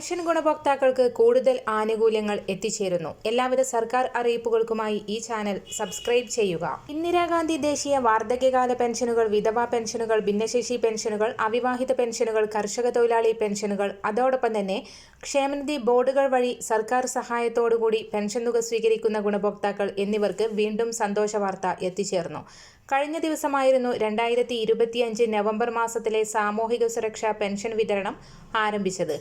Pension ഗുണഭോക്താക്കൾക്ക് കൂടുതൽ ആനുകൂല്യങ്ങൾ എത്തിച്ചേരുന്നു. എല്ലാവിധ സർക്കാർ അറിയിപ്പുകൾക്കുമായി ഈ ചാനൽ സബ്സ്ക്രൈബ് ചെയ്യുക. ഇന്ദിരാഗാന്ധി ദേശീയ വാർദ്ധക്യകാല പെൻഷനുകൾ വിധവാ പെൻഷനുകൾ ഭിന്നശേഷി പെൻഷനുകൾ അവിവാഹിത പെൻഷനുകൾ കർഷക തൊഴിലാളി പെൻഷനുകൾ അതോടൊപ്പം തന്നെ ക്ഷേമനിധി ബോർഡുകൾ വഴി സർക്കാർ സഹായത്തോടുകൂടി പെൻഷൻ തുക സ്വീകരിക്കുന്ന ഗുണഭോക്താക്കൾ എന്നിവർക്ക് വീണ്ടും സന്തോഷ വാർത്ത എത്തിച്ചേർന്നു. കഴിഞ്ഞ ദിവസമായിരുന്നു രണ്ടായിരത്തി ഇരുപത്തിയഞ്ച് നവംബർ മാസത്തിലെ സാമൂഹിക സുരക്ഷാ പെൻഷൻ വിതരണം ആരംഭിച്ചത്.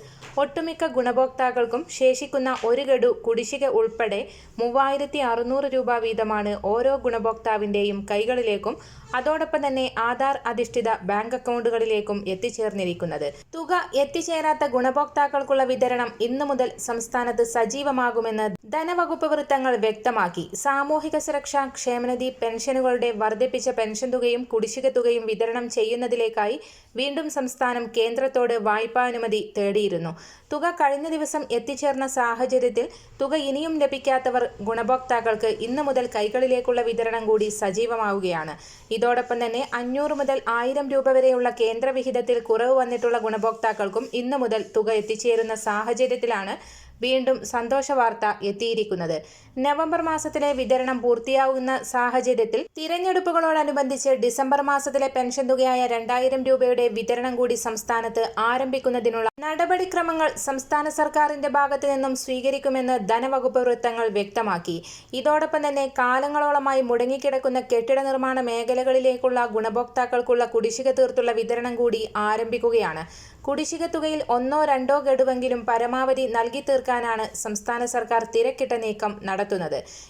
ഒട്ടുമിക്ക ഗുണഭോക്താക്കൾക്കും ശേഷിക്കുന്ന ഒരു ഗഡു കുടിശ്ശിക ഉൾപ്പെടെ മൂവായിരത്തി അറുന്നൂറ് രൂപ വീതമാണ് ഓരോ ഗുണഭോക്താവിന്റെയും കൈകളിലേക്കും അതോടൊപ്പം തന്നെ ആധാർ അധിഷ്ഠിത ബാങ്ക് അക്കൗണ്ടുകളിലേക്കും എത്തിച്ചേർന്നിരിക്കുന്നത്. തുക എത്തിച്ചേരാത്ത ഗുണഭോക്താക്കൾക്കുള്ള വിതരണം ഇന്നു മുതൽ സംസ്ഥാനത്ത് സജീവമാകുമെന്ന് ധനവകുപ്പ് വൃത്തങ്ങൾ വ്യക്തമാക്കി. സാമൂഹിക സുരക്ഷാ ക്ഷേമനിധി പെൻഷനുകളുടെ വർദ്ധിപ്പിച്ച പെൻഷൻ തുകയും കുടിശ്ശിക തുകയും വിതരണം ചെയ്യുന്നതിലേക്കായി വീണ്ടും സംസ്ഥാനം കേന്ദ്രത്തോട് വായ്പാനുമതി തേടിയിരുന്നു. തുക കഴിഞ്ഞ ദിവസം എത്തിച്ചേർന്ന സാഹചര്യത്തിൽ തുക ഇനിയും ലഭിക്കാത്തവർ ഗുണഭോക്താക്കൾക്ക് ഇന്നു മുതൽ കൈകളിലേക്കുള്ള വിതരണം കൂടി സജീവമാവുകയാണ്. ഇതോടൊപ്പം തന്നെ അഞ്ഞൂറ് മുതൽ ആയിരം രൂപ വരെയുള്ള കേന്ദ്രവിഹിതത്തിൽ കുറവ് വന്നിട്ടുള്ള ഗുണഭോക്താക്കൾക്കും ഇന്നു മുതൽ തുക എത്തിച്ചേരുന്ന സാഹചര്യത്തിലാണ് വീണ്ടും സന്തോഷ വാർത്ത എത്തിയിരിക്കുന്നത്. നവംബർ മാസത്തിലെ വിതരണം പൂർത്തിയാവുന്ന സാഹചര്യത്തിൽ തിരഞ്ഞെടുപ്പുകളോടനുബന്ധിച്ച് ഡിസംബർ മാസത്തിലെ പെൻഷൻ തുകയായ രണ്ടായിരം രൂപയുടെ വിതരണം കൂടി സംസ്ഥാനത്ത് ആരംഭിക്കുന്നതിനുള്ള നടപടിക്രമങ്ങൾ സംസ്ഥാന സർക്കാരിന്റെ ഭാഗത്തു നിന്നും സ്വീകരിക്കുമെന്ന് ധനവകുപ്പ് വൃത്തങ്ങൾ വ്യക്തമാക്കി. ഇതോടൊപ്പം തന്നെ കാലങ്ങളോളമായി മുടങ്ങിക്കിടക്കുന്ന കെട്ടിട നിർമ്മാണ മേഖലകളിലേക്കുള്ള ഗുണഭോക്താക്കൾക്കുള്ള കുടിശ്ശിക തീർത്തുള്ള വിതരണം കൂടി ആരംഭിക്കുകയാണ്. കുടിശ്ശിക തുകയിൽ ഒന്നോ രണ്ടോ ഗഡുവെങ്കിലും പരമാവധി നൽകി തീർക്കാനാണ് സംസ്ഥാന സർക്കാർ തിരക്കിട്ട നീക്കം നടത്തുന്നത്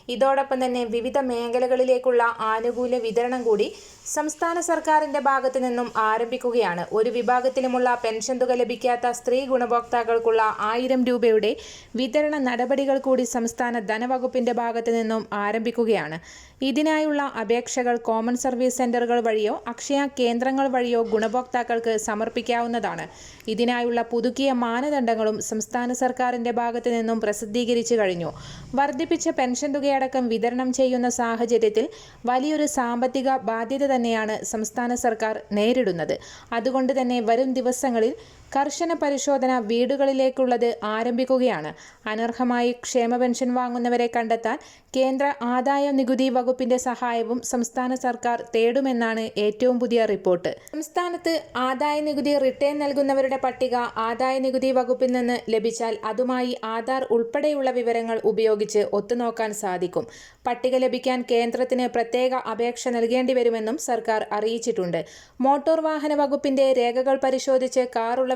ഇതോടൊപ്പം തന്നെ വിവിധ മേഖലകളിലേക്കുള്ള ആനുകൂല്യ വിതരണം കൂടി സംസ്ഥാന സർക്കാരിന്റെ ഭാഗത്തു നിന്നും ആരംഭിക്കുകയാണ്. ഒരു വിഭാഗത്തിലുമുള്ള പെൻഷൻ തുക ലഭിക്കാത്ത സ്ത്രീ ഗുണഭോക്താക്കൾക്കുള്ള ആയിരം രൂപയുടെ വിതരണ നടപടികൾ കൂടി സംസ്ഥാന ധനവകുപ്പിന്റെ ഭാഗത്തു നിന്നും ആരംഭിക്കുകയാണ്. ഇതിനായുള്ള അപേക്ഷകൾ കോമൺ സർവീസ് സെന്ററുകൾ വഴിയോ അക്ഷയ കേന്ദ്രങ്ങൾ വഴിയോ ഗുണഭോക്താക്കൾക്ക് സമർപ്പിക്കാവുന്നതാണ്. ഇതിനായുള്ള പുതുക്കിയ മാനദണ്ഡങ്ങളും സംസ്ഥാന സർക്കാരിന്റെ ഭാഗത്തു നിന്നും പ്രസിദ്ധീകരിച്ചു കഴിഞ്ഞു. വർദ്ധിപ്പിച്ച പെൻഷൻ തുകയടക്കം വിതരണം ചെയ്യുന്ന സാഹചര്യത്തിൽ വലിയൊരു സാമ്പത്തിക ബാധ്യത തന്നെയാണ് സംസ്ഥാന സർക്കാർ നേരിടുന്നത്. അതുകൊണ്ട് തന്നെ വരും ദിവസങ്ങളിൽ കർശന പരിശോധന വീടുകളിലേക്കുള്ളത് ആരംഭിക്കുകയാണ്. അനർഹമായി ക്ഷേമ പെൻഷൻ വാങ്ങുന്നവരെ കണ്ടെത്താൻ കേന്ദ്ര ആദായ നികുതി വകുപ്പിന്റെ സഹായവും സംസ്ഥാന സർക്കാർ തേടുമെന്നാണ് ഏറ്റവും പുതിയ റിപ്പോർട്ട്. സംസ്ഥാനത്ത് ആദായ നികുതി റിട്ടേൺ നൽകുന്നവരുടെ പട്ടിക ആദായ നികുതി വകുപ്പിൽ നിന്ന് ലഭിച്ചാൽ അതുമായി ആധാർ ഉൾപ്പെടെയുള്ള വിവരങ്ങൾ ഉപയോഗിച്ച് ഒത്തുനോക്കാൻ സാധിക്കും. പട്ടിക ലഭിക്കാൻ കേന്ദ്രത്തിന് പ്രത്യേക അപേക്ഷ നൽകേണ്ടി വരുമെന്നും സർക്കാർ അറിയിച്ചിട്ടുണ്ട്. മോട്ടോർ വാഹന വകുപ്പിന്റെ രേഖകൾ പരിശോധിച്ച്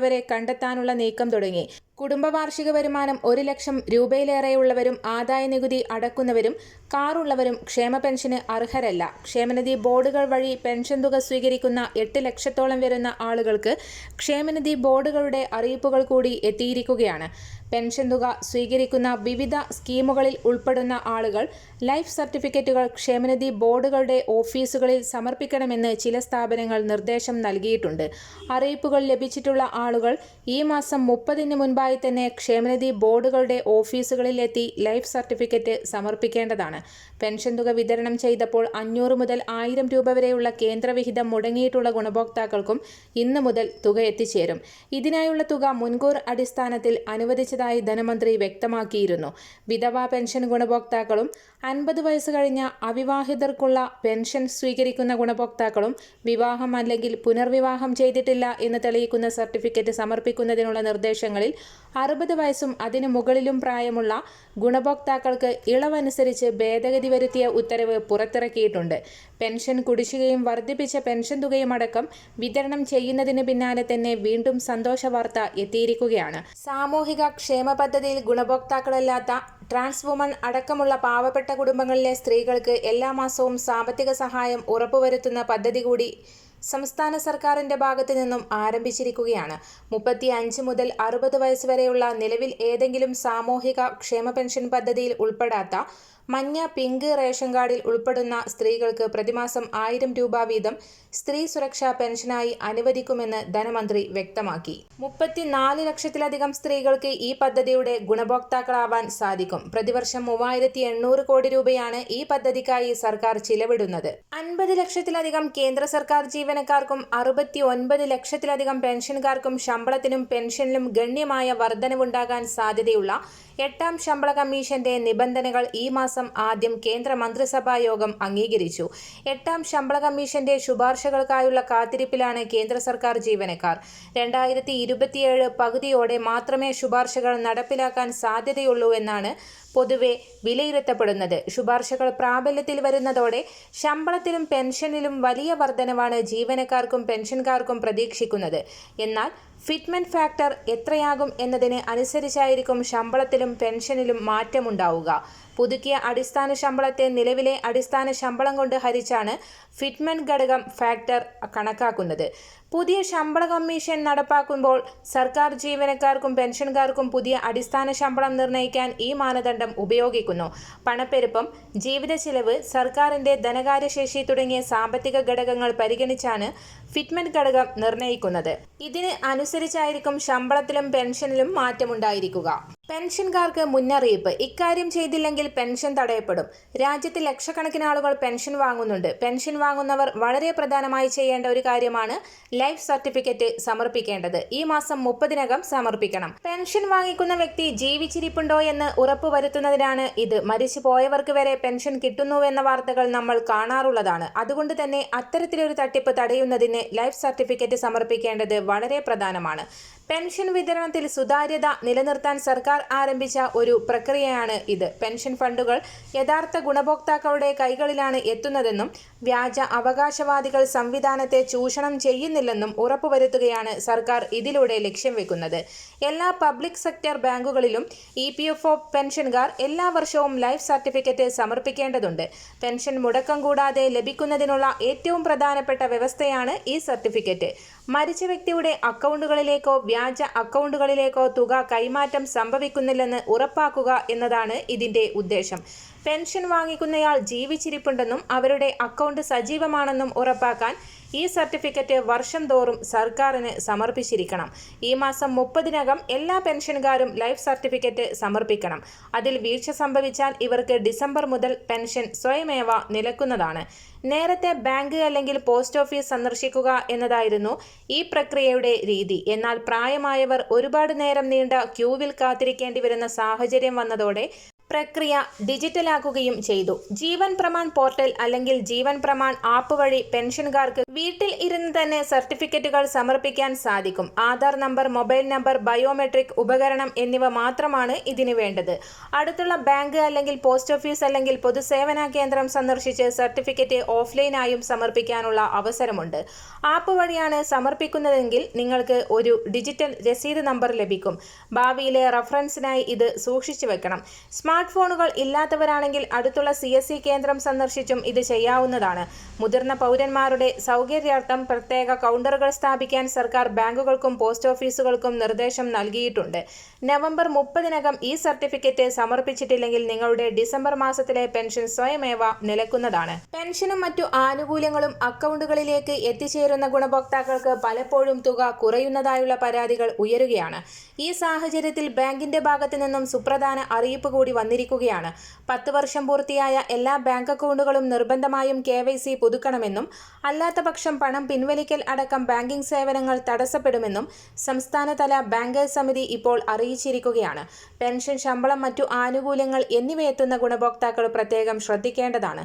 കാറുള്ളവരെ കണ്ടെത്താനുള്ള നീക്കം തുടങ്ങി. കുടുംബവാർഷിക വരുമാനം ഒരു ലക്ഷം രൂപയിലേറെയുള്ളവരും ആദായ നികുതി അടക്കുന്നവരും കാറുള്ളവരും ക്ഷേമ പെൻഷന് അർഹരല്ല. ക്ഷേമനിധി ബോർഡുകൾ വഴി പെൻഷൻ തുക സ്വീകരിക്കുന്ന എട്ട് ലക്ഷത്തോളം വരുന്ന ആളുകൾക്ക് ക്ഷേമനിധി ബോർഡുകളുടെ അറിയിപ്പുകൾ കൂടി എത്തിയിരിക്കുകയാണ്. പെൻഷൻ തുക സ്വീകരിക്കുന്ന വിവിധ സ്കീമുകളിൽ ഉൾപ്പെടുന്ന ആളുകൾ ലൈഫ് സർട്ടിഫിക്കറ്റുകൾ ക്ഷേമനിധി ബോർഡുകളുടെ ഓഫീസുകളിൽ സമർപ്പിക്കണമെന്ന് ചില സ്ഥാപനങ്ങൾ നിർദ്ദേശം നൽകിയിട്ടുണ്ട്. അറിയിപ്പുകൾ ലഭിച്ചിട്ടുള്ള ആളുകൾ ഈ മാസം മുപ്പതിന് മുൻപായി തന്നെ ക്ഷേമനിധി ബോർഡുകളുടെ ഓഫീസുകളിലെത്തി ലൈഫ് സർട്ടിഫിക്കറ്റ് സമർപ്പിക്കേണ്ടതാണ്. പെൻഷൻ തുക വിതരണം ചെയ്തപ്പോൾ അഞ്ഞൂറ് മുതൽ ആയിരം രൂപ വരെയുള്ള കേന്ദ്രവിഹിതം മുടങ്ങിയിട്ടുള്ള ഗുണഭോക്താക്കൾക്കും ഇന്ന് മുതൽ തുക എത്തിച്ചേരും. ഇതിനായുള്ള തുക മുൻകൂർ അടിസ്ഥാനത്തിൽ അനുവദിച്ചതായി ധനമന്ത്രി വ്യക്തമാക്കിയിരുന്നു. വിധവാ പെൻഷൻ ഗുണഭോക്താക്കളും അൻപത് വയസ്സ് കഴിഞ്ഞ അവിവാഹിതർക്കുള്ള പെൻഷൻ സ്വീകരിക്കുന്ന ഗുണഭോക്താക്കളും വിവാഹം അല്ലെങ്കിൽ പുനർവിവാഹം ചെയ്തിട്ടില്ല എന്ന് തെളിയിക്കുന്ന സർട്ടിഫിക്കറ്റ് സമർപ്പിക്കുന്നതിനുള്ള നിർദ്ദേശങ്ങളിൽ അറുപത് വയസ്സും അതിനു മുകളിലും പ്രായമുള്ള ഗുണഭോക്താക്കൾക്ക് ഇളവനുസരിച്ച് ഭേദഗതി വരുത്തിയ ഉത്തരവ് പുറത്തിറക്കിയിട്ടുണ്ട്. പെൻഷൻ കുടിശ്ശികയും വർദ്ധിപ്പിച്ച പെൻഷൻ തുകയും അടക്കം വിതരണം ചെയ്യുന്നതിന് പിന്നാലെ തന്നെ വീണ്ടും സന്തോഷ വാർത്ത എത്തിയിരിക്കുകയാണ്. സാമൂഹിക ക്ഷേമ പദ്ധതിയിൽ ഗുണഭോക്താക്കളല്ലാത്ത ട്രാൻസ് വുമൺ അടക്കമുള്ള പാവപ്പെട്ട കുടുംബങ്ങളിലെ സ്ത്രീകൾക്ക് എല്ലാ മാസവും സാമ്പത്തിക സഹായം ഉറപ്പുവരുത്തുന്ന പദ്ധതി കൂടി സംസ്ഥാന സർക്കാരിന്റെ ഭാഗത്തു നിന്നും ആരംഭിച്ചിരിക്കുകയാണ്. മുപ്പത്തി അഞ്ച് മുതൽ അറുപത് വയസ്സ് വരെയുള്ള നിലവിൽ ഏതെങ്കിലും സാമൂഹിക ക്ഷേമ പെൻഷൻ പദ്ധതിയിൽ ഉൾപ്പെടാത്ത മഞ്ഞ പിങ്ക് റേഷൻ കാർഡിൽ ഉൾപ്പെടുന്ന സ്ത്രീകൾക്ക് പ്രതിമാസം ആയിരം രൂപ വീതം സ്ത്രീ സുരക്ഷാ പെൻഷനായി അനുവദിക്കുമെന്ന് ധനമന്ത്രി വ്യക്തമാക്കി. മുപ്പത്തിനാല് ലക്ഷത്തിലധികം സ്ത്രീകൾക്ക് ഈ പദ്ധതിയുടെ ഗുണഭോക്താക്കളാവാൻ സാധിക്കും. പ്രതിവർഷം മൂവായിരത്തി എണ്ണൂറ് കോടി രൂപയാണ് ഈ പദ്ധതിക്കായി സർക്കാർ ചിലവിടുന്നത്. അൻപത് ലക്ഷത്തിലധികം കേന്ദ്ര സർക്കാർ ജീവനക്കാർക്കും അറുപത്തി ഒൻപത് ലക്ഷത്തിലധികം പെൻഷൻകാർക്കും ശമ്പളത്തിനും പെൻഷനിലും ഗണ്യമായ വർധനവുണ്ടാകാൻ സാധ്യതയുള്ള എട്ടാം ശമ്പള കമ്മീഷന്റെ നിബന്ധനകൾ ഈ മാസം ആദ്യം കേന്ദ്ര മന്ത്രിസഭാ യോഗം അംഗീകരിച്ചു. എട്ടാം ശമ്പള കമ്മീഷന്റെ ശുപാർശകൾക്കായുള്ള കാത്തിരിപ്പിലാണ് കേന്ദ്ര സർക്കാർ ജീവനക്കാർ. രണ്ടായിരത്തി ഇരുപത്തിയേഴ് പകുതിയോടെ മാത്രമേ ശുപാർശകൾ നടപ്പിലാക്കാൻ സാധ്യതയുള്ളൂ എന്നാണ് പൊതുവെ വിലയിരുത്തപ്പെടുന്നത്. ശുപാർശകൾ പ്രാബല്യത്തിൽ വരുന്നതോടെ ശമ്പളത്തിലും പെൻഷനിലും വലിയ വർധനവാണ് ജീവനക്കാർക്കും പെൻഷൻകാർക്കും പ്രതീക്ഷിക്കുന്നത്. എന്നാൽ ഫിറ്റ്മെന്റ് ഫാക്ടർ എത്രയാകും എന്നതിന് അനുസരിച്ചായിരിക്കും ശമ്പളത്തിലും പെൻഷനിലും മാറ്റമുണ്ടാവുക. പുതുക്കിയ അടിസ്ഥാന ശമ്പളത്തെ നിലവിലെ അടിസ്ഥാന ശമ്പളം കൊണ്ട് ഹരിച്ചാണ് ഫിറ്റ്മെൻ ഘടകം ഫാക്ടർ കണക്കാക്കുന്നത്. പുതിയ ശമ്പള കമ്മീഷൻ നടപ്പാക്കുമ്പോൾ സർക്കാർ ജീവനക്കാർക്കും പെൻഷൻകാർക്കും പുതിയ അടിസ്ഥാന ശമ്പളം നിർണയിക്കാൻ ഈ മാനദണ്ഡം ഉപയോഗിക്കുന്നു. പണപ്പെരുപ്പം ജീവിത ചെലവ് സർക്കാരിന്റെ ധനകാര്യശേഷി തുടങ്ങിയ സാമ്പത്തിക ഘടകങ്ങൾ പരിഗണിച്ചാണ് ഫിറ്റ്മെന്റ് ഘടകം നിർണയിക്കുന്നത് ഇതിന് അനുസരിച്ചായിരിക്കും ശമ്പളത്തിലും പെൻഷനിലും മാറ്റമുണ്ടായിരിക്കുക. പെൻഷൻകാർക്ക് മുന്നറിയിപ്പ്. ഇക്കാര്യം ചെയ്തില്ലെങ്കിൽ പെൻഷൻ തടയപ്പെടും. രാജ്യത്ത് ലക്ഷക്കണക്കിന് ആളുകൾ പെൻഷൻ വാങ്ങുന്നുണ്ട്. പെൻഷൻ വാങ്ങുന്നവർ വളരെ പ്രധാനമായി ചെയ്യേണ്ട ഒരു കാര്യമാണ് ലൈഫ് സർട്ടിഫിക്കറ്റ് സമർപ്പിക്കേണ്ടത്. ഈ മാസം മുപ്പതിനകം സമർപ്പിക്കണം. പെൻഷൻ വാങ്ങിക്കുന്ന വ്യക്തി ജീവിച്ചിരിപ്പുണ്ടോ എന്ന് ഉറപ്പുവരുത്തുന്നതിനാണ് ഇത്. മരിച്ചു പോയവർക്ക് വരെ പെൻഷൻ കിട്ടുന്നുവെന്ന വാർത്തകൾ നമ്മൾ കാണാറുള്ളതാണ്. അതുകൊണ്ട് തന്നെ അത്തരത്തിലൊരു തട്ടിപ്പ് തടയുന്നതിന് ലൈഫ് സർട്ടിഫിക്കറ്റ് സമർപ്പിക്കേണ്ടത് വളരെ പ്രധാനമാണ്. പെൻഷൻ വിതരണത്തിൽ സുതാര്യത നിലനിർത്താൻ സർക്കാർ ആരംഭിച്ച ഒരു പ്രക്രിയയാണ് ഇത്. പെൻഷൻ ഫണ്ടുകൾ യഥാർത്ഥ ഗുണഭോക്താക്കളുടെ കൈകളിലാണ് എത്തുന്നതെന്നും വ്യാജ അവകാശവാദികൾ സംവിധാനത്തെ ചൂഷണം ചെയ്യുന്നില്ലെന്നും ഉറപ്പുവരുത്തുകയാണ് സർക്കാർ ഇതിലൂടെ ലക്ഷ്യം വെക്കുന്നത്. എല്ലാ പബ്ലിക് സെക്ടർ ബാങ്കുകളിലും ഇ പി എഫ് ഒ പെൻഷൻകാർ എല്ലാ വർഷവും ലൈഫ് സർട്ടിഫിക്കറ്റ് സമർപ്പിക്കേണ്ടതുണ്ട്. പെൻഷൻ മുടക്കം കൂടാതെ ലഭിക്കുന്നതിനുള്ള ഏറ്റവും പ്രധാനപ്പെട്ട വ്യവസ്ഥയാണ് ഈ സർട്ടിഫിക്കറ്റ്. മരിച്ച വ്യക്തിയുടെ അക്കൗണ്ടുകളിലേക്കോ വ്യാജ അക്കൗണ്ടുകളിലേക്കോ തുക കൈമാറ്റം സംഭവിക്കുന്നില്ലെന്ന് ഉറപ്പാക്കുക എന്നതാണ് ഇതിന്റെ ഉദ്ദേശം. പെൻഷൻ വാങ്ങിക്കുന്നയാൾ ജീവിച്ചിരിപ്പുണ്ടെന്നും അവരുടെ അക്കൗണ്ട് സജീവമാണെന്നും ഉറപ്പാക്കാൻ ഈ സർട്ടിഫിക്കറ്റ് വർഷം തോറും സർക്കാരിന് സമർപ്പിച്ചിരിക്കണം. ഈ മാസം മുപ്പതിനകം എല്ലാ പെൻഷൻകാരും ലൈഫ് സർട്ടിഫിക്കറ്റ് സമർപ്പിക്കണം. അതിൽ വീഴ്ച സംഭവിച്ചാൽ ഇവർക്ക് ഡിസംബർ മുതൽ പെൻഷൻ സ്വയമേവ നിലക്കുന്നതാണ്. നേരത്തെ ബാങ്ക് അല്ലെങ്കിൽ പോസ്റ്റ് ഓഫീസ് സന്ദർശിക്കുക എന്നതായിരുന്നു ഈ പ്രക്രിയയുടെ രീതി. എന്നാൽ പ്രായമായവർ ഒരുപാട് നേരം നീണ്ട ക്യൂവിൽ കാത്തിരിക്കേണ്ടി വരുന്ന സാഹചര്യം വന്നതോടെ പ്രക്രിയ ഡിജിറ്റലാക്കുകയും ചെയ്തു. ജീവൻ പ്രമാൺ പോർട്ടൽ അല്ലെങ്കിൽ ജീവൻ പ്രമാൺ ആപ്പ് വഴി പെൻഷൻകാർക്ക് വീട്ടിൽ ഇരുന്ന് തന്നെ സർട്ടിഫിക്കറ്റുകൾ സമർപ്പിക്കാൻ സാധിക്കും. Aadhaar number mobile number biometric ഉപകരണം എന്നിവ മാത്രമാണ് ഇതിന് വേണ്ടത്. അടുത്തുള്ള ബാങ്ക് അല്ലെങ്കിൽ പോസ്റ്റ് ഓഫീസ് അല്ലെങ്കിൽ പൊതുസേവന കേന്ദ്രം സന്ദർശിച്ച് സർട്ടിഫിക്കറ്റ് ഓഫ്ലൈനായും സമർപ്പിക്കാനുള്ള അവസരമുണ്ട്. ആപ്പ് വഴിയാണ് സമർപ്പിക്കുന്നതെങ്കിൽ നിങ്ങൾക്ക് ഒരു ഡിജിറ്റൽ രസീത് നമ്പർ ലഭിക്കും. ഭാവിയിലെ റഫറൻസിനായി ഇത് സൂക്ഷിച്ചു വെക്കണം. സ്മാർട്ട് ഫോണുകൾ ഇല്ലാത്തവരാണെങ്കിൽ അടുത്തുള്ള സി എസ് സി കേന്ദ്രം സന്ദർശിച്ചും ഇത് ചെയ്യാവുന്നതാണ്. മുതിർന്ന പൗരന്മാരുടെ സൗകര്യാർത്ഥം പ്രത്യേക കൗണ്ടറുകൾ സ്ഥാപിക്കാൻ സർക്കാർ ബാങ്കുകൾക്കും പോസ്റ്റ് ഓഫീസുകൾക്കും നിർദ്ദേശം നൽകിയിട്ടുണ്ട്. നവംബർ മുപ്പതിനകം ഈ സർട്ടിഫിക്കറ്റ് സമർപ്പിച്ചിട്ടില്ലെങ്കിൽ നിങ്ങളുടെ ഡിസംബർ മാസത്തിലെ പെൻഷൻ സ്വയമേവ നിലക്കുന്നതാണ്. പെൻഷനും മറ്റു ആനുകൂല്യങ്ങളും അക്കൗണ്ടുകളിലേക്ക് എത്തിച്ചേരുന്ന ഗുണഭോക്താക്കൾക്ക് പലപ്പോഴും തുക കുറയുന്നതായുള്ള പരാതികൾ ഉയരുകയാണ്. ഈ സാഹചര്യത്തിൽ ബാങ്കിന്റെ ഭാഗത്തു നിന്നും സുപ്രധാന അറിയിപ്പ് കൂടി വന്നിരിക്കുകയാണ്. പത്ത് വർഷം പൂർത്തിയായ എല്ലാ ബാങ്ക് അക്കൗണ്ടുകളും നിർബന്ധമായും കെ വൈ സി പുതുക്കണമെന്നും അല്ലാത്തപക്ഷം പണം പിൻവലിക്കൽ അടക്കം ബാങ്കിംഗ് സേവനങ്ങൾ തടസ്സപ്പെടുമെന്നും സംസ്ഥാനതല ബാങ്കേഴ്സ് സമിതി ഇപ്പോൾ അറിയിച്ചിരിക്കുകയാണ്. പെൻഷൻ ശമ്പളം മറ്റു ആനുകൂല്യങ്ങൾ എന്നിവയെത്തുന്ന ഗുണഭോക്താക്കൾ പ്രത്യേകം ശ്രദ്ധിക്കേണ്ടതാണ്.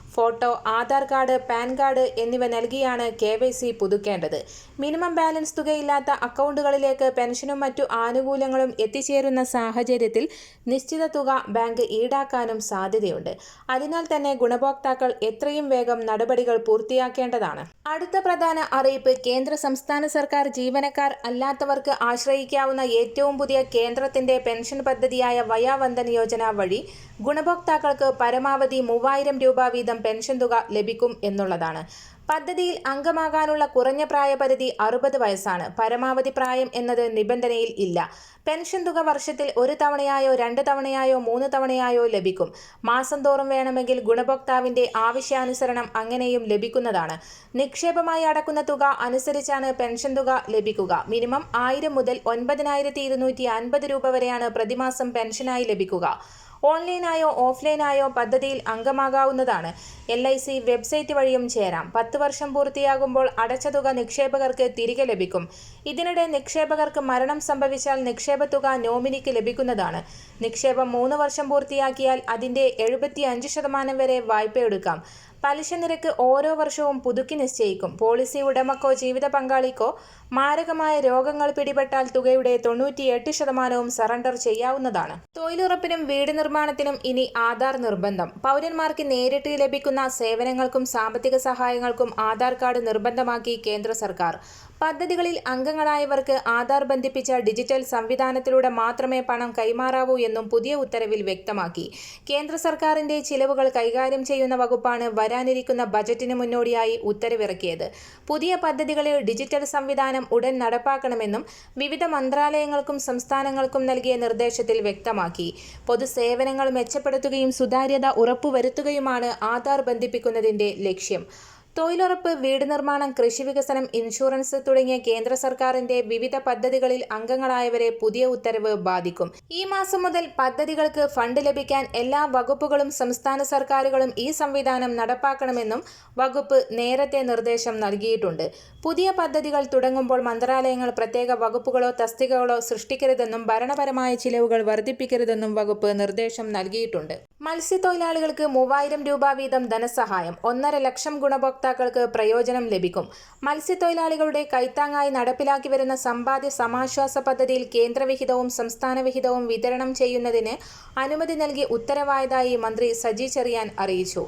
Photo Aadhaar card PAN card എന്നിവ നൽകിയാണ് കെ വൈ സി പുതുക്കേണ്ടത്. മിനിമം ബാലൻസ് തുകയില്ലാത്ത അക്കൗണ്ടുകളിലേക്ക് പെൻഷനും മറ്റു ആനുകൂല്യങ്ങളും എത്തിച്ചേരുന്ന സാഹചര്യത്തിൽ നിശ്ചിത തുക ബാങ്ക് ഈടാക്കാനും സാധ്യതയുണ്ട്. അതിനാൽ തന്നെ ഗുണഭോക്താക്കൾ എത്രയും വേഗം നടപടികൾ പൂർത്തിയാക്കേണ്ടതാണ്. അടുത്ത പ്രധാന അറിയിപ്പ് കേന്ദ്ര സംസ്ഥാന സർക്കാർ ജീവനക്കാർ അല്ലാത്തവർക്ക് ആശ്രയിക്കാവുന്ന ഏറ്റവും പുതിയ കേന്ദ്രത്തിന്റെ പെൻഷൻ പദ്ധതിയായ വയാവന്ദൻ യോജന വഴി ഗുണഭോക്താക്കൾക്ക് പരമാവധി മൂവായിരം രൂപ വീതം പെൻഷൻ തുക ലഭിക്കും എന്നുള്ളതാണ്. പദ്ധതിയിൽ അംഗമാകാനുള്ള കുറഞ്ഞ പ്രായപരിധി അറുപത് വയസ്സാണ്. പരമാവധി പ്രായം എന്നത് നിബന്ധനയിൽ ഇല്ല. പെൻഷൻ തുക വർഷത്തിൽ ഒരു തവണയായോ രണ്ട് തവണയായോ മൂന്ന് തവണയായോ ലഭിക്കും. മാസം തോറും വേണമെങ്കിൽ ഗുണഭോക്താവിന്റെ ആവശ്യാനുസരണം അങ്ങനെയും ലഭിക്കുന്നതാണ്. നിക്ഷേപമായി അടക്കുന്ന തുക അനുസരിച്ചാണ് പെൻഷൻ തുക ലഭിക്കുക. മിനിമം ആയിരം മുതൽ ഒൻപതിനായിരത്തി രൂപ വരെയാണ് പ്രതിമാസം പെൻഷനായി ലഭിക്കുക. ഓൺലൈനായോ ഓഫ്ലൈനായോ പദ്ധതിയിൽ അംഗമാകാവുന്നതാണ്. എൽ ഐ സി വെബ്സൈറ്റ് വഴിയും ചേരാം. പത്ത് വർഷം പൂർത്തിയാകുമ്പോൾ അടച്ച തുക നിക്ഷേപകർക്ക് തിരികെ ലഭിക്കും. ഇതിനിടെ നിക്ഷേപകർക്ക് മരണം സംഭവിച്ചാൽ നിക്ഷേപ തുക നോമിനിക്ക് ലഭിക്കുന്നതാണ്. നിക്ഷേപം മൂന്ന് വർഷം പൂർത്തിയാക്കിയാൽ അതിന്റെ എഴുപത്തി അഞ്ച് ശതമാനം വരെ വായ്പ എടുക്കാം പലിശ നിരക്ക് ഓരോ വർഷവും പുതുക്കി നിശ്ചയിക്കും. പോളിസി ഉടമക്കോ ജീവിത പങ്കാളിക്കോ മാരകമായ രോഗങ്ങൾ പിടിപെട്ടാൽ തുകയുടെ തൊണ്ണൂറ്റിയെട്ട് ശതമാനവും സറണ്ടർ ചെയ്യാവുന്നതാണ്. തൊഴിലുറപ്പിനും വീട് നിർമ്മാണത്തിനും ഇനി ആധാർ നിർബന്ധം. പൗരന്മാർക്ക് നേരിട്ട് ലഭിക്കുന്ന സേവനങ്ങൾക്കും സാമ്പത്തിക സഹായങ്ങൾക്കും ആധാർ കാർഡ് നിർബന്ധമാക്കി കേന്ദ്ര സർക്കാർ. പദ്ധതികളിൽ അംഗങ്ങളായവർക്ക് ആധാർ ബന്ധിപ്പിച്ച ഡിജിറ്റൽ സംവിധാനത്തിലൂടെ മാത്രമേ പണം കൈമാറാവൂ എന്നും പുതിയ ഉത്തരവിൽ വ്യക്തമാക്കി. കേന്ദ്ര സർക്കാരിന്റെ ചിലവുകൾ കൈകാര്യം ചെയ്യുന്ന വകുപ്പാണ് വരാനിരിക്കുന്ന ബജറ്റിന് മുന്നോടിയായി ഉത്തരവിറക്കിയത്. പുതിയ പദ്ധതികളിൽ ഡിജിറ്റൽ സംവിധാനം ഉടൻ നടപ്പാക്കണമെന്നും വിവിധ മന്ത്രാലയങ്ങൾക്കും സംസ്ഥാനങ്ങൾക്കും നൽകിയ നിർദ്ദേശത്തിൽ വ്യക്തമാക്കി. പൊതുസേവനങ്ങൾ മെച്ചപ്പെടുത്തുകയും സുതാര്യത ഉറപ്പുവരുത്തുകയുമാണ് ആധാർ ബന്ധിപ്പിക്കുന്നതിന്റെ ലക്ഷ്യം. തൊഴിലുറപ്പ് വീട് നിർമ്മാണം കൃഷി വികസനം ഇൻഷുറൻസ് തുടങ്ങിയ കേന്ദ്ര സർക്കാരിന്റെ വിവിധ പദ്ധതികളിൽ അംഗങ്ങളായവരെ പുതിയ ഉത്തരവ് ബാധിക്കും. ഈ മാസം മുതൽ പദ്ധതികൾക്ക് ഫണ്ട് ലഭിക്കാൻ എല്ലാ വകുപ്പുകളും സംസ്ഥാന സർക്കാരുകളും ഈ സംവിധാനം നടപ്പാക്കണമെന്നും വകുപ്പ് നേരത്തെ നിർദ്ദേശം നൽകിയിട്ടുണ്ട്. പുതിയ പദ്ധതികൾ തുടങ്ങുമ്പോൾ മന്ത്രാലയങ്ങൾ പ്രത്യേക വകുപ്പുകളോ തസ്തികകളോ സൃഷ്ടിക്കരുതെന്നും ഭരണപരമായ ചിലവുകൾ വർദ്ധിപ്പിക്കരുതെന്നും വകുപ്പ് നിർദ്ദേശം നൽകിയിട്ടുണ്ട്. മത്സ്യത്തൊഴിലാളികൾക്ക് മൂവായിരം രൂപ വീതം ധനസഹായം ഒന്നര ലക്ഷം ഗുണഭോക്താക്കൾക്ക് പ്രയോജനം ലഭിക്കും. മത്സ്യത്തൊഴിലാളികളുടെ കൈത്താങ്ങായി നടപ്പിലാക്കി വരുന്ന സമ്പാദ്യ സമാശ്വാസ പദ്ധതിയിൽ കേന്ദ്രവിഹിതവും സംസ്ഥാനവിഹിതവും വിതരണം ചെയ്യുന്നതിന് അനുമതി നൽകി ഉത്തരവായതായി മന്ത്രി സജി ചെറിയാൻ അറിയിച്ചു.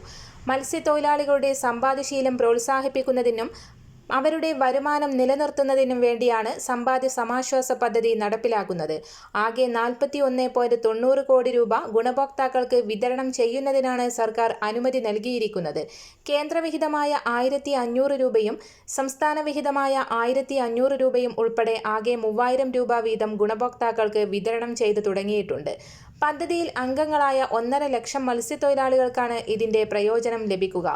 മത്സ്യത്തൊഴിലാളികളുടെ സമ്പാദ്യശീലം പ്രോത്സാഹിപ്പിക്കുന്നതിനും അവരുടെ വരുമാനം നിലനിർത്തുന്നതിനും വേണ്ടിയാണ് സമ്പാദ്യ സമാശ്വാസ പദ്ധതി നടപ്പിലാക്കുന്നത്. ആകെ നാൽപ്പത്തി ഒന്ന് പോയിന്റ് തൊണ്ണൂറ് കോടി രൂപ ഗുണഭോക്താക്കൾക്ക് വിതരണം ചെയ്യുന്നതിനാണ് സർക്കാർ അനുമതി നൽകിയിരിക്കുന്നത്. കേന്ദ്രവിഹിതമായ ആയിരത്തി അഞ്ഞൂറ് രൂപയും സംസ്ഥാന വിഹിതമായ ആയിരത്തി അഞ്ഞൂറ് രൂപയും ഉൾപ്പെടെ ആകെ മൂവായിരം രൂപ വീതം ഗുണഭോക്താക്കൾക്ക് വിതരണം ചെയ്തു തുടങ്ങിയിട്ടുണ്ട്. പദ്ധതിയിൽ അംഗങ്ങളായ ഒന്നര ലക്ഷം മത്സ്യത്തൊഴിലാളികൾക്കാണ് ഇതിന്റെ പ്രയോജനം ലഭിക്കുക.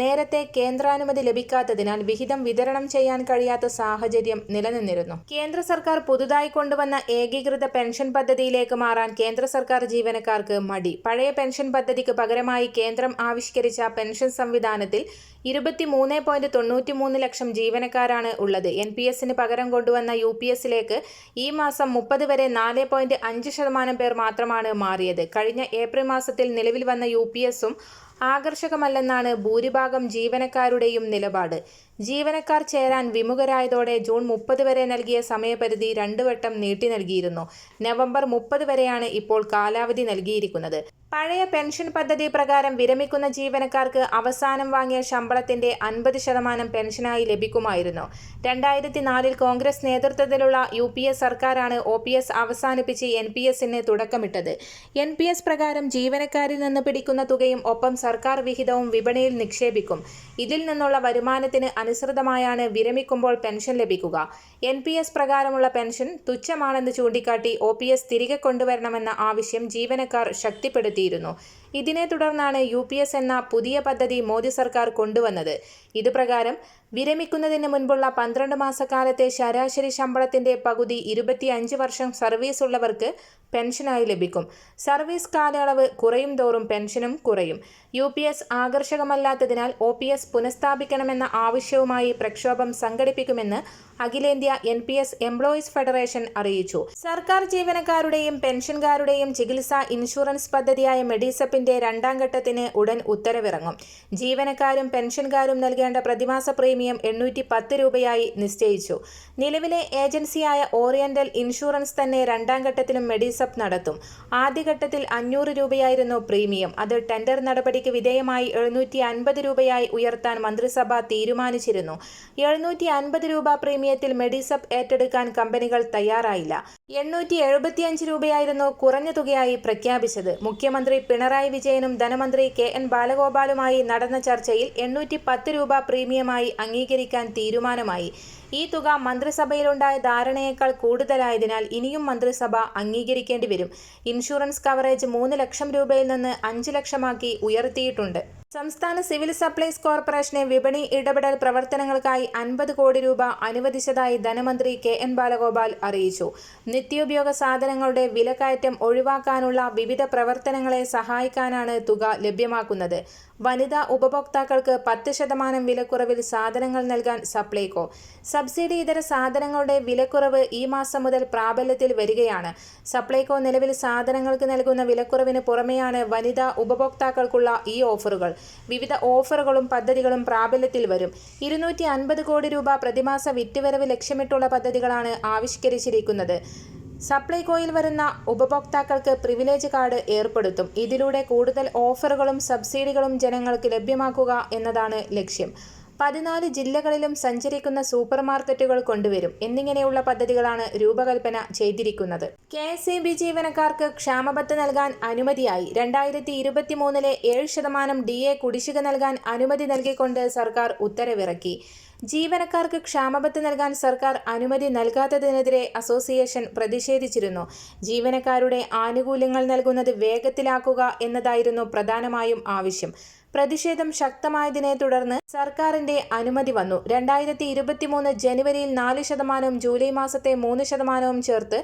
നേരത്തെ കേന്ദ്രാനുമതി ലഭിക്കാത്തതിനാൽ വിഹിതം വിതരണം ചെയ്യാൻ കഴിയാത്ത സാഹചര്യം നിലനിന്നിരുന്നു. കേന്ദ്ര സർക്കാർ പുതുതായി കൊണ്ടുവന്ന ഏകീകൃത പെൻഷൻ പദ്ധതിയിലേക്ക് മാറാൻ കേന്ദ്ര സർക്കാർ ജീവനക്കാർക്ക് മടി. പഴയ പെൻഷൻ പദ്ധതിക്ക് പകരമായി കേന്ദ്രം ആവിഷ്കരിച്ച പെൻഷൻ സംവിധാനത്തിൽ ഇരുപത്തി മൂന്ന് പോയിന്റ് തൊണ്ണൂറ്റി മൂന്ന് ലക്ഷം ജീവനക്കാരാണ് ഉള്ളത്. എൻ പി എസിന് പകരം കൊണ്ടുവന്ന യു പി എസിലേക്ക് ഈ മാസം മുപ്പത് വരെ നാല് പോയിന്റ് അഞ്ച് ശതമാനം പേർ മാത്രമാണ് മാറിയത്. കഴിഞ്ഞ ഏപ്രിൽ മാസത്തിൽ നിലവിൽ വന്ന യു പി എസും ആകർഷകമല്ലെന്നാണ് ഭൂരിഭാഗം ജീവനക്കാരുടെയും നിലപാട്. ജീവനക്കാർ ചേരാൻ വിമുഖരായതോടെ ജൂൺ മുപ്പത് വരെ നൽകിയ സമയപരിധി രണ്ടു വട്ടം നീട്ടി നൽകിയിരുന്നു. നവംബർ മുപ്പത് വരെയാണ് ഇപ്പോൾ കാലാവധി നൽകിയിരിക്കുന്നത്. പഴയ പെൻഷൻ പദ്ധതി പ്രകാരം വിരമിക്കുന്ന ജീവനക്കാർക്ക് അവസാനം വാങ്ങിയ ശമ്പളത്തിന്റെ അൻപത് ശതമാനം പെൻഷനായി ലഭിക്കുമായിരുന്നു. രണ്ടായിരത്തി നാലിൽ കോൺഗ്രസ് നേതൃത്വത്തിലുള്ള യു പി എസ് സർക്കാരാണ് ഒ പി എസ് അവസാനിപ്പിച്ച് എൻ പി എസിന് തുടക്കമിട്ടത്. എൻ പി എസ് പ്രകാരം ജീവനക്കാരിൽ നിന്ന് പിടിക്കുന്ന തുകയും ഒപ്പം സർക്കാർ വിഹിതവും വിപണിയിൽ നിക്ഷേപിക്കും. ഇതിൽ നിന്നുള്ള വരുമാനത്തിന് അനുസൃതമായാണ് വിരമിക്കുമ്പോൾ പെൻഷൻ ലഭിക്കുക. എൻ പി എസ് പ്രകാരമുള്ള പെൻഷൻ തുച്ഛമാണെന്ന് ചൂണ്ടിക്കാട്ടി ഒ പി എസ് തിരികെ കൊണ്ടുവരണമെന്ന ആവശ്യം ജീവനക്കാർ ശക്തിപ്പെടുത്തിയിരുന്നു. ഇതിനെ തുടർന്നാണ് യു പി എസ് എന്ന പുതിയ പദ്ധതി മോദി സർക്കാർ കൊണ്ടുവന്നത്. ഇത് പ്രകാരം വിരമിക്കുന്നതിന് മുൻപുള്ള പന്ത്രണ്ട് മാസക്കാലത്തെ ശരാശരി ശമ്പളത്തിന്റെ പകുതി ഇരുപത്തിയഞ്ച് വർഷം സർവീസ് ഉള്ളവർക്ക് പെൻഷനായി ലഭിക്കും. സർവീസ് കാലയളവ് കുറയും തോറും പെൻഷനും കുറയും. യു പി എസ് ആകർഷകമല്ലാത്തതിനാൽ ഒ പി എസ് പുനഃസ്ഥാപിക്കണമെന്ന ആവശ്യവുമായി പ്രക്ഷോഭം സംഘടിപ്പിക്കുമെന്ന് അഖിലേന്ത്യാ N P S employees federation അറിയിച്ചു. സർക്കാർ ജീവനക്കാരുടെയും പെൻഷൻകാരുടെയും ചികിത്സാ ഇൻഷുറൻസ് പദ്ധതിയായ മെഡിസപ്പിന്റെ രണ്ടാം ഘട്ടത്തിന് ഉടൻ ഉത്തരവിറങ്ങും. ജീവനക്കാരും പെൻഷൻകാരും നൽകേണ്ട പ്രതിമാസ പ്രീമിയം എണ്ണൂറ്റി പത്ത് രൂപയായി നിശ്ചയിച്ചു. നിലവിലെ ഏജൻസിയായ ഓറിയന്റൽ ഇൻഷുറൻസ് തന്നെ രണ്ടാം ഘട്ടത്തിലും മെഡിസപ്പ് നടത്തും. ആദ്യഘട്ടത്തിൽ അഞ്ഞൂറ് രൂപയായിരുന്നു പ്രീമിയം. അത് ടെൻഡർ നടപടിക്ക് വിധേയമായി എഴുന്നൂറ്റി അൻപത് രൂപയായി ഉയർത്താൻ മന്ത്രിസഭ തീരുമാനിച്ചിരുന്നു. എഴുന്നൂറ്റി അൻപത് രൂപ പ്രീമിയത്തിൽ മെഡിസപ്പ് ഏറ്റെടുക്കാൻ കമ്പനികൾ തയ്യാറായില്ല. എണ്ണൂറ്റി എഴുപത്തിയഞ്ച് രൂപയായിരുന്നു കുറഞ്ഞ തുകയായി പ്രഖ്യാപിച്ചത്. മുഖ്യമന്ത്രി പിണറായി വിജയനും ധനമന്ത്രി കെ എൻ ബാലഗോപാലുമായി നടന്ന ചർച്ചയിൽ എണ്ണൂറ്റി പത്ത് രൂപ പ്രീമിയമായി അംഗീകരിക്കാൻ തീരുമാനമായി. ഈ തുക മന്ത്രിസഭയിലുണ്ടായ ധാരണയേക്കാൾ കൂടുതലായതിനാൽ ഇനിയും മന്ത്രിസഭ അംഗീകരിക്കേണ്ടി വരും. ഇൻഷുറൻസ് കവറേജ് മൂന്ന് ലക്ഷം രൂപയിൽ നിന്ന് അഞ്ച് ലക്ഷമാക്കി ഉയർത്തിയിട്ടുണ്ട്. സംസ്ഥാന സിവിൽ സപ്ലൈസ് കോർപ്പറേഷനെ വിപണി ഇടപെടൽ പ്രവർത്തനങ്ങൾക്കായി അൻപത് കോടി രൂപ അനുവദിച്ചതായി ധനമന്ത്രി കെ എൻ ബാലഗോപാൽ അറിയിച്ചു. നിത്യോപയോഗ സാധനങ്ങളുടെ വിലക്കയറ്റം ഒഴിവാക്കാനുള്ള വിവിധ പ്രവർത്തനങ്ങളെ സഹായിക്കാനാണ് തുക ലഭ്യമാക്കുന്നത്. വനിതാ ഉപഭോക്താക്കൾക്ക് പത്ത് ശതമാനം വിലക്കുറവിൽ സാധനങ്ങൾ നൽകാൻ സപ്ലൈകോ. സബ്സിഡി ഇതര സാധനങ്ങളുടെ വിലക്കുറവ് ഈ മാസം മുതൽ പ്രാബല്യത്തിൽ വരികയാണ്. സപ്ലൈകോ നിലവിൽ സാധനങ്ങൾക്ക് നൽകുന്ന വിലക്കുറവിന് പുറമെയാണ് വനിതാ ഉപഭോക്താക്കൾക്കുള്ള ഈ ഓഫറുകൾ. വിവിധ ഓഫറുകളും പദ്ധതികളും പ്രാബല്യത്തിൽ വരും. ഇരുന്നൂറ്റി കോടി രൂപ പ്രതിമാസ വിറ്റുവരവ് ലക്ഷ്യമിട്ടുള്ള പദ്ധതികളാണ് ആവിഷ്കരിച്ചിരിക്കുന്നത്. സപ്ലൈകോയിൽ വരുന്ന ഉപഭോക്താക്കൾക്ക് പ്രിവിലേജ് കാർഡ് ഏർപ്പെടുത്തും. ഇതിലൂടെ കൂടുതൽ ഓഫറുകളും സബ്സിഡികളും ജനങ്ങൾക്ക് ലഭ്യമാക്കുക എന്നതാണ് ലക്ഷ്യം. പതിനാല് ജില്ലകളിലും സഞ്ചരിക്കുന്ന സൂപ്പർ മാർക്കറ്റുകൾ കൊണ്ടുവരും. എന്നിങ്ങനെയുള്ള പദ്ധതികളാണ് രൂപകൽപ്പന ചെയ്തിരിക്കുന്നത്. കെ എസ് ഇ ബി ജീവനക്കാർക്ക് ക്ഷാമബത്ത് നൽകാൻ അനുമതിയായി. രണ്ടായിരത്തി ഇരുപത്തി മൂന്നിലെ ഏഴ് ശതമാനം ഡി എ കുടിശ്ശിക നൽകാൻ അനുമതി നൽകിക്കൊണ്ട് സർക്കാർ ഉത്തരവിറക്കി. ജീവനക്കാർക്ക് ക്ഷാമബത്ത് നൽകാൻ സർക്കാർ അനുമതി നൽകാത്തതിനെതിരെ അസോസിയേഷൻ പ്രതിഷേധിച്ചിരുന്നു. ജീവനക്കാരുടെ ആനുകൂല്യങ്ങൾ നൽകുന്നത് വേഗത്തിലാക്കുക എന്നതായിരുന്നു പ്രധാനമായും ആവശ്യം. പ്രതിഷേധം ശക്തമായതിനെ തുടർന്ന് സർക്കാരിന്റെ അനുമതി വന്നു. രണ്ടായിരത്തി ഇരുപത്തിമൂന്ന് ജനുവരിയിൽ നാല് ശതമാനവും ജൂലൈ മാസത്തെ മൂന്ന് ശതമാനവും ചേർത്ത്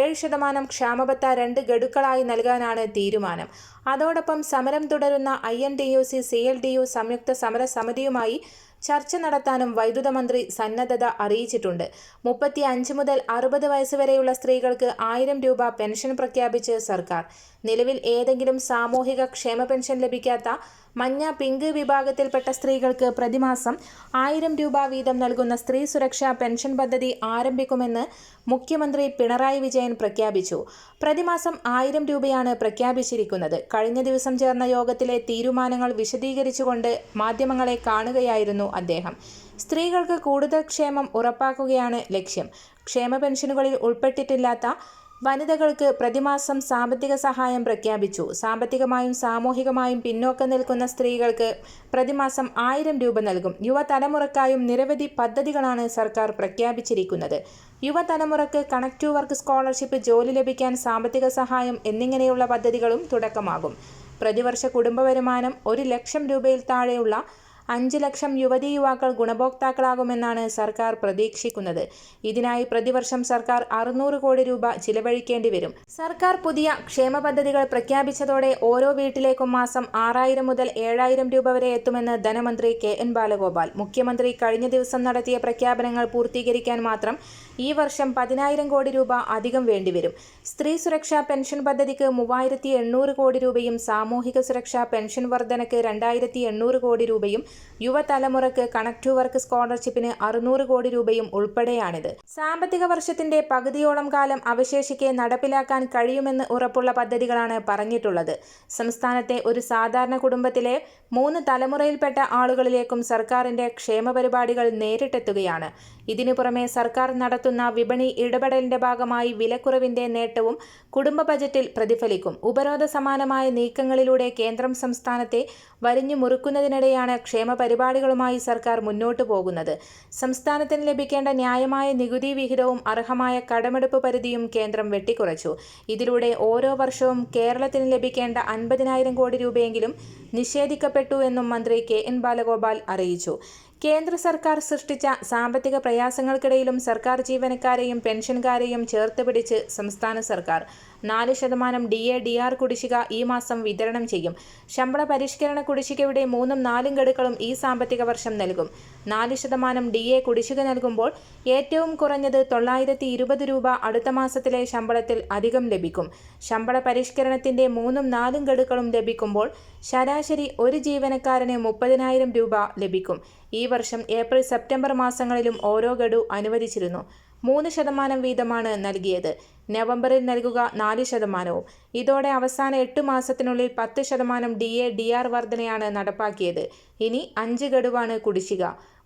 ഏഴ് ശതമാനം ക്ഷാമബത്ത രണ്ട് ഗഡുക്കളായി നൽകാനാണ് തീരുമാനം. അതോടൊപ്പം സമരം തുടരുന്ന I N D U C C L D U സംയുക്ത സമര സമിതിയുമായി ചർച്ച നടത്താനും വൈദ്യുത മന്ത്രി സന്നദ്ധത അറിയിച്ചിട്ടുണ്ട്. മുപ്പത്തി അഞ്ച് മുതൽ അറുപത് വയസ്സ് വരെയുള്ള സ്ത്രീകൾക്ക് ആയിരം രൂപ പെൻഷൻ പ്രഖ്യാപിച്ച് സർക്കാർ. നിലവിൽ ഏതെങ്കിലും സാമൂഹിക ക്ഷേമ പെൻഷൻ ലഭിക്കാത്ത മഞ്ഞ പിങ്ക് വിഭാഗത്തിൽപ്പെട്ട സ്ത്രീകൾക്ക് പ്രതിമാസം ആയിരം രൂപ വീതം നൽകുന്ന സ്ത്രീ സുരക്ഷാ പെൻഷൻ പദ്ധതി ആരംഭിക്കുമെന്ന് മുഖ്യമന്ത്രി പിണറായി വിജയൻ പ്രഖ്യാപിച്ചു. പ്രതിമാസം ആയിരം രൂപയാണ് പ്രഖ്യാപിച്ചിരിക്കുന്നത്. കഴിഞ്ഞ ദിവസം ചേർന്ന യോഗത്തിലെ തീരുമാനങ്ങൾ വിശദീകരിച്ചുകൊണ്ട് മാധ്യമങ്ങളെ കാണുകയായിരുന്നു അദ്ദേഹം. സ്ത്രീകൾക്ക് കൂടുതൽ ക്ഷേമം ഉറപ്പാക്കുകയാണ് ലക്ഷ്യം. ക്ഷേമ പെൻഷനുകളിൽ ഉൾപ്പെട്ടിട്ടില്ലാത്ത വനിതകൾക്ക് പ്രതിമാസം സാമ്പത്തിക സഹായം പ്രഖ്യാപിച്ചു. സാമ്പത്തികമായും സാമൂഹികമായും പിന്നോക്കം നിൽക്കുന്ന സ്ത്രീകൾക്ക് പ്രതിമാസം ആയിരം രൂപ നൽകും. യുവതലമുറക്കായും നിരവധി പദ്ധതികളാണ് സർക്കാർ പ്രഖ്യാപിച്ചിരിക്കുന്നത്. യുവതലമുറക്ക് കണക്ട് വർക്ക് സ്കോളർഷിപ്പ് ജോലി ലഭിക്കാൻ സാമ്പത്തിക സഹായം എന്നിങ്ങനെയുള്ള പദ്ധതികളും തുടക്കമാകും. പ്രതിവർഷ കുടുംബ വരുമാനം ഒരു ലക്ഷം രൂപയിൽ താഴെയുള്ള അഞ്ച് ലക്ഷം യുവതി യുവാക്കൾ ഗുണഭോക്താക്കളാകുമെന്നാണ് സർക്കാർ പ്രതീക്ഷിക്കുന്നത്. ഇതിനായി പ്രതിവർഷം സർക്കാർ അറുന്നൂറ് കോടി രൂപ ചിലവഴിക്കേണ്ടി വരും. സർക്കാർ പുതിയ ക്ഷേമ പദ്ധതികൾ പ്രഖ്യാപിച്ചതോടെ ഓരോ വീട്ടിലേക്കും മാസം ആറായിരം മുതൽ ഏഴായിരം രൂപ വരെ എത്തുമെന്ന് ധനമന്ത്രി കെ എൻ ബാലഗോപാൽ. മുഖ്യമന്ത്രി കഴിഞ്ഞ ദിവസം നടത്തിയ പ്രഖ്യാപനങ്ങൾ പൂർത്തീകരിക്കാൻ മാത്രം ഈ വർഷം പതിനായിരം കോടി രൂപ അധികം വേണ്ടിവരും. സ്ത്രീ സുരക്ഷാ പെൻഷൻ പദ്ധതിക്ക് മൂവായിരത്തി എണ്ണൂറ് കോടി രൂപയും സാമൂഹിക സുരക്ഷാ പെൻഷൻ വർധനയ്ക്ക് രണ്ടായിരത്തി എണ്ണൂറ് കോടി രൂപയും യുവതലമുറക്ക് കണക്ട് വർക്ക് സ്കോളർഷിപ്പിന് അറുന്നൂറ് കോടി രൂപയും ഉൾപ്പെടെയാണിത്. സാമ്പത്തിക വർഷത്തിന്റെ പകുതിയോളം കാലം അവശേഷിക്കെ നടപ്പിലാക്കാൻ കഴിയുമെന്ന് ഉറപ്പുള്ള പദ്ധതികളാണ് പറഞ്ഞിട്ടുള്ളത്. സംസ്ഥാനത്തെ ഒരു സാധാരണ കുടുംബത്തിലെ മൂന്ന് തലമുറയിൽപ്പെട്ട ആളുകളിലേക്കും സർക്കാരിന്റെ ക്ഷേമപരിപാടികൾ നേരിട്ടെത്തുകയാണ്. ഇതിനു പുറമെ സർക്കാർ നടത്തുന്ന വിപണി ഇടപെടലിന്റെ ഭാഗമായി വിലക്കുറവിന്റെ നേട്ടവും കുടുംബ ബജറ്റിൽ പ്രതിഫലിക്കും. ഉപരോധ സമാനമായ നീക്കങ്ങളിലൂടെ കേന്ദ്രം സംസ്ഥാനത്തെ വരിഞ്ഞു മുറുക്കുന്നതിനിടെയാണ് ക്ഷേമ പരിപാടികളുമായി സർക്കാർ മുന്നോട്ടു പോകുന്നത്. സംസ്ഥാനത്തിന് ലഭിക്കേണ്ട ന്യായമായ നികുതി വിഹിതവും അർഹമായ കടമെടുപ്പ് പരിധിയും കേന്ദ്രം വെട്ടിക്കുറച്ചു. ഇതിലൂടെ ഓരോ വർഷവും കേരളത്തിന് ലഭിക്കേണ്ട അൻപതിനായിരം കോടി രൂപയെങ്കിലും നിഷേധിക്കപ്പെട്ടു എന്നും മന്ത്രി കെ എൻ ബാലഗോപാൽ അറിയിച്ചു. കേന്ദ്ര സർക്കാർ സൃഷ്ടിച്ച സാമ്പത്തിക പ്രയാസങ്ങൾക്കിടയിലും സർക്കാർ ജീവനക്കാരെയും പെൻഷൻകാരെയും ചേർത്ത് പിടിച്ച് സംസ്ഥാന സർക്കാർ നാല് ശതമാനം ഡി എ ഡി ആർ കുടിശ്ശിക ഈ മാസം വിതരണം ചെയ്യും. ശമ്പള പരിഷ്കരണ കുടിശ്ശികയുടെ മൂന്നും നാലും ഗഡുക്കളും ഈ സാമ്പത്തിക വർഷം നൽകും. നാല് ശതമാനം ഡി എ കുടിശ്ശിക നൽകുമ്പോൾ ഏറ്റവും കുറഞ്ഞത് തൊള്ളായിരത്തി ഇരുപത് രൂപ അടുത്ത മാസത്തിലെ ശമ്പളത്തിൽ അധികം ലഭിക്കും. ശമ്പള പരിഷ്കരണത്തിന്റെ മൂന്നും നാലും ഗഡുക്കളും ലഭിക്കുമ്പോൾ ശരാശരി ഒരു ജീവനക്കാരന് മുപ്പതിനായിരം രൂപ ലഭിക്കും. ഈ വർഷം ഏപ്രിൽ സെപ്റ്റംബർ മാസങ്ങളിലും ഓരോ ഗഡു അനുവദിച്ചിരുന്നു. മൂന്ന് ശതമാനം വീതമാണ് നൽകിയത്. നവംബറിൽ നൽകുക നാല് ശതമാനവും. ഇതോടെ അവസാന എട്ട് മാസത്തിനുള്ളിൽ പത്ത് ശതമാനം ഡി എ ഡി ആർ വർധനയാണ് നടപ്പാക്കിയത്. ഇനി അഞ്ച് ഗഡുവാണ് കുടിശ്ശിക.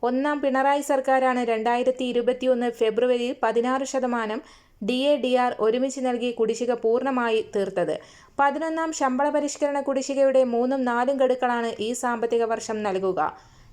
ഒന്നാം പിണറായി സർക്കാരാണ് രണ്ടായിരത്തി ഇരുപത്തിയൊന്ന് ഫെബ്രുവരിയിൽ പതിനാറ് ശതമാനം ഡി എ ഡി ആർ ഒരുമിച്ച് നൽകി കുടിശ്ശിക പൂർണമായി തീർത്തത്. പതിനൊന്നാം ശമ്പള പരിഷ്കരണ കുടിശ്ശികയുടെ മൂന്നും നാലും ഗഡുക്കളാണ് ഈ സാമ്പത്തിക വർഷം നൽകുക.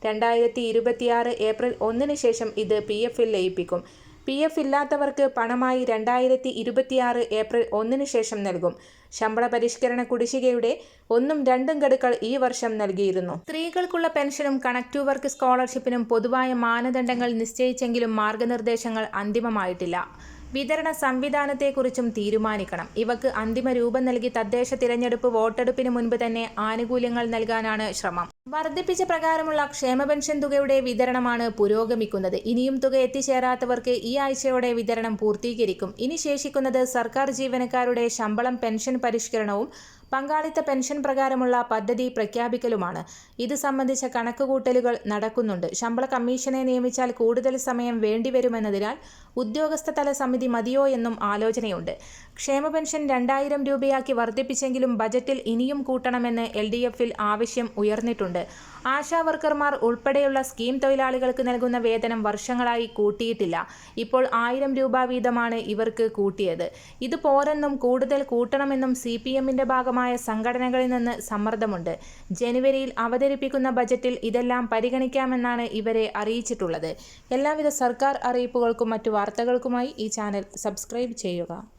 രണ്ടായിരത്തി ഇരുപത്തിയാറ് ഏപ്രിൽ ഒന്നിന് ശേഷം ഇത് പി എഫിൽ ലയിപ്പിക്കും. പി എഫ് ഇല്ലാത്തവർക്ക് പണമായി രണ്ടായിരത്തി ഇരുപത്തിയാറ് ഏപ്രിൽ ഒന്നിന് ശേഷം നൽകും. ശമ്പള പരിഷ്കരണ കുടിശ്ശികയുടെ ഒന്നും രണ്ടും ഗഡുക്കൾ ഈ വർഷം നൽകിയിരുന്നു. സ്ത്രീകൾക്കുള്ള പെൻഷനും കണക്ട് വർക്ക് സ്കോളർഷിപ്പിനും പൊതുവായ മാനദണ്ഡങ്ങൾ നിശ്ചയിച്ചെങ്കിലും മാർഗനിർദ്ദേശങ്ങൾ അന്തിമമായിട്ടില്ല. വിതരണ സംവിധാനത്തെക്കുറിച്ചും തീരുമാനിക്കണം. ഇവക്ക് അന്തിമ രൂപം നൽകി തദ്ദേശ തിരഞ്ഞെടുപ്പ് വോട്ടെടുപ്പിന് മുൻപ് തന്നെ ആനുകൂല്യങ്ങൾ നൽകാനാണ് ശ്രമം. വർദ്ധിപ്പിച്ച പ്രകാരമുള്ള ക്ഷേമ പെൻഷൻ തുകയുടെ വിതരണമാണ് പുരോഗമിക്കുന്നത്. ഇനിയും തുക എത്തിച്ചേരാത്തവർക്ക് ഈ ആഴ്ചയോടെ വിതരണം പൂർത്തീകരിക്കും. ഇനി ശേഷിക്കുന്നത് സർക്കാർ ജീവനക്കാരുടെ ശമ്പളം പെൻഷൻ പരിഷ്കരണവും പങ്കാളിത്ത പെൻഷൻ പ്രകാരമുള്ള പദ്ധതി പ്രഖ്യാപിക്കലുമാണ്. ഇത് സംബന്ധിച്ച കണക്കുകൂട്ടലുകൾ നടക്കുന്നുണ്ട്. ശമ്പള കമ്മീഷനെ നിയമിച്ചാൽ കൂടുതൽ സമയം വേണ്ടിവരുമെന്നതിനാൽ ഉദ്യോഗസ്ഥതല സമിതി മതിയോ എന്നും ആലോചനയുണ്ട്. ക്ഷേമ പെൻഷൻ രണ്ടായിരം രൂപയാക്കി വർദ്ധിപ്പിച്ചെങ്കിലും ബജറ്റിൽ ഇനിയും കൂട്ടണമെന്ന് എൽ ഡി എഫിൽ ആവശ്യം ഉയർന്നിട്ടുണ്ട്. ആശാ വർക്കർമാർ ഉൾപ്പെടെയുള്ള സ്കീം തൊഴിലാളികൾക്ക് നൽകുന്ന വേതനം വർഷങ്ങളായി കൂട്ടിയിട്ടില്ല. ഇപ്പോൾ ആയിരം രൂപ വീതമാണ് ഇവർക്ക് കൂട്ടിയത്. ഇത് പോരെന്നും കൂടുതൽ കൂട്ടണമെന്നും സി പി എമ്മിന്റെ ഭാഗമായ സംഘടനകളിൽ നിന്ന് സമ്മർദ്ദമുണ്ട്. ജനുവരിയിൽ അവതരിപ്പിക്കുന്ന ബജറ്റിൽ ഇതെല്ലാം പരിഗണിക്കാമെന്നാണ് ഇവരെ അറിയിച്ചിട്ടുള്ളത്. എല്ലാവിധ സർക്കാർ അറിയിപ്പുകൾക്കും മറ്റു വാർത്തകൾക്കുമായി ഈ ചാനൽ സബ്സ്ക്രൈബ് ചെയ്യുക.